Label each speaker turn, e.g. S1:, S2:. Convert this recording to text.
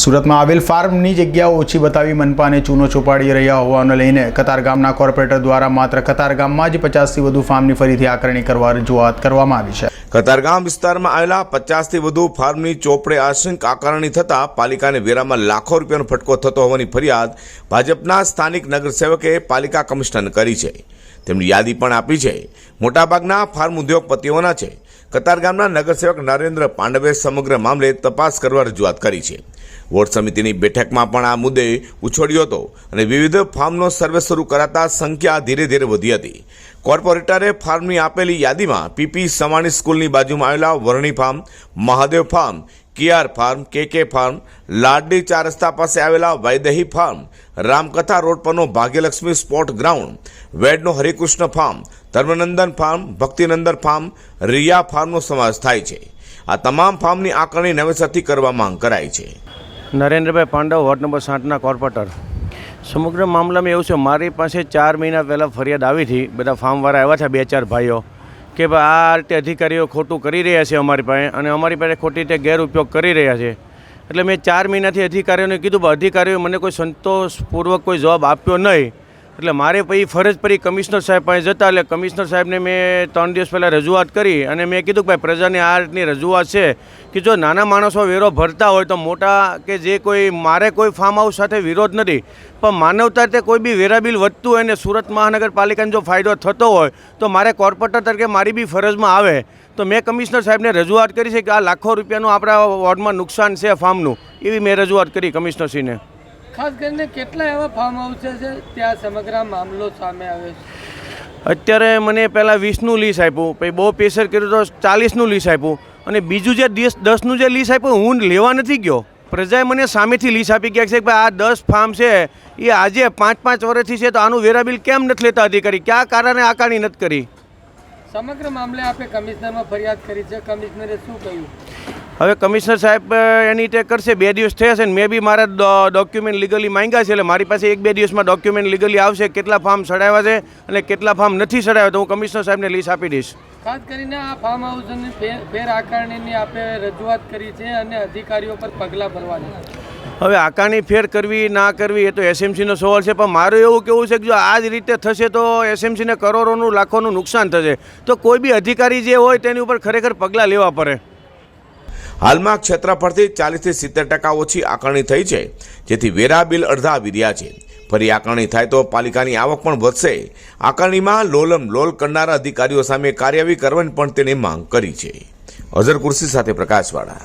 S1: સુરતમાં આવેલ ફાર્મની જગ્યાઓ ઓછી બતાવી મનપાને ચૂનો ચોપાડી રહ્યા હોવાને લઈને કતારગામના કોર્પોરેટર દ્વારા માત્ર કતારગામમાં જ પચાસથી વધુ ફાર્મની ફરીથી આકારણી કરવા રજૂઆત કરવામાં આવી છે.
S2: કતારગામ વિસ્તારમાં આવેલા પચાસથી વધુ ફાર્મની ચોપડે આશંક આકારણી થતાં પાલિકાને વેરામાં લાખો રૂપિયાનો ફટકો થતો હોવાની ફરિયાદ ભાજપના સ્થાનિક નગરસેવકે પાલિકા કમિશનરને કરી છે. તેમની યાદી પણ આપી છે. મોટાભાગના ફાર્મ ઉદ્યોગપતિઓના છે. કતારગામના નગરસેવક નરેન્દ્ર પાંડવે સમગ્ર મામલે તપાસ કરવા રજૂઆત કરી છે. વોર્ડ સમિતિની બેઠકમાં પણ આ મુદ્દે ઉછળ્યો હતો અને વિવિધ ફાર્મનો સર્વે શરૂ કરાતા સંખ્યા ધીરે ધીરે વધી હતી. કોર્પોરેટરે ફાર્મની આપેલી યાદીમાં પીપી સવાણી સ્કૂલની બાજુમાં આવેલા વરણી farm, Mahadev farm Kiyar farm, કેકે ફાર્મ લાડડી ચાર રસ્તા પાસે આવેલા વૈદેહી ફાર્મ, રામકથા રોડ પરનો Bhagyalakshmi sport ground, વેડનો Harikrishna farm, Dharmanandan farm, Bhaktinandan farm, Riya ફાર્મનો સમાવેશ થાય છે. આ તમામ ફાર્મની આકારણી નવેસરથી કરવા માંગ કરાઈ છે.
S3: નરેન્દ્રભાઈ પાંડવ, વોર્ડ નંબર સાઠના કોર્પોરેટર. સમગ્ર મામલામાં એવું છે, મારી પાસે ચાર મહિના પહેલાં ફરિયાદ આવી હતી. બધા ફાર્મવાળા આવ્યા હતા, બે ચાર ભાઈઓ. કે ભાઈ આ રીતે અધિકારીઓ ખોટું કરી રહ્યા છે અમારી પાસે અને અમારી પાસે ખોટી રીતે ગેરઉપયોગ કરી રહ્યા છે. એટલે મેં ચાર મહિનાથી અધિકારીઓને કીધું અધિકારીઓ મને કોઈ સંતોષપૂર્વક કોઈ જવાબ આપ્યો નહીં. એટલે મારે પછી ફરજ પડી કમિશનર સાહેબ પાસે જતા, એટલે કમિશનર સાહેબને મેં ત્રણ દિવસ પહેલાં રજૂઆત કરી અને મેં કીધું કે ભાઈ પ્રજાની આ રીતની રજૂઆત છે કે જો નાના માણસો વેરો ભરતા હોય તો મોટા કે જે કોઈ, મારે કોઈ ફાર્મ હાઉસ સાથે વિરોધ નથી. પણ માનવતા રીતે કોઈ બી વેરા બિલ વધતું હોય ને સુરત મહાનગરપાલિકાને જો ફાયદો થતો હોય, તો મારે કોર્પોરેટર તરીકે મારી બી ફરજમાં આવે. તો મેં કમિશનર સાહેબને રજૂઆત કરી છે કે આ લાખો રૂપિયાનું આપણા વોર્ડમાં નુકસાન છે ફાર્મનું એવી મેં રજૂઆત કરી કમિશનરશ્રીને.
S4: ખાસ કરીને કેટલા એવા ફાર્મ હાઉસ છે ત્યાં સમગ્ર મામલો સામે આવ્યો છે?
S3: અત્યારે મને પહેલાં વીસનું લીસ આપ્યું પછી બહુ પ્રેશર કર્યું તો ચાલીસનું લીસ આપ્યું. અને બીજું જે દસ દસનું જે લીસ આપ્યું હું લેવા નથી ગયો. પ્રજાએ મને સામેથી લીસ આપી ગયા છે કે ભાઈ આ દસ ફાર્મ છે એ આજે પાંચ પાંચ વર્ષથી છે તો આનું વેરા બિલ કેમ નથી લેતા અધિકારી? કયા કારણે આકારણી નથી કરી?
S4: સમગ્ર મામલે આપે કમિશનરમાં ફરિયાદ કરી છે. કમિશનરે શું કહ્યું?
S3: હવે કમિશનર સાહેબ એની તે કરશે. બે દિવસ થયા છે ને મેં બી મારા ડોક્યુમેન્ટ લીગલી માંગ્યા છે. એટલે મારી પાસે એક બે દિવસમાં ડોક્યુમેન્ટ લીગલી આવશે કેટલા ફાર્મ સડાવ્યા છે અને કેટલા ફાર્મ નથી સડાવ્યા તો હું કમિશનર સાહેબને લીસ આપી દઈશ.
S4: ખાસ કરીને આ ફાર્મ હાઉસની ફેર આકારણીની આપે રજૂઆત કરી છે અને અધિકારીઓ પર પગલાં ભરવાની.
S3: હવે આકારણી ફેર કરવી ના કરવી એ તો એસએમસીનો સવાલ છે. પણ મારું એવું કેવું છે કે જો આ જ રીતે થશે તો એસએમસીને કરોડોનું લાખોનું નુકસાન થશે. તો કોઈ બી અધિકારી જે હોય તેની ઉપર ખરેખર પગલાં લેવા પડે.
S2: હાલમાં ક્ષેત્રફળથી ચાલીસથી સિત્તેર ટકા ઓછી આકારણી થઈ છે, જેથી વેરા બિલ અડધા આવી રહ્યા છે. ફરી આકારણી થાય તો પાલિકાની આવક પણ વધશે. આકારણીમાં લોલમ લોલ કરનારા અધિકારીઓ સામે કાર્યવાહી કરવાની પણ તેને માંગ કરી છે. અઝર કુર્સી સાથે પ્રકાશવાળા.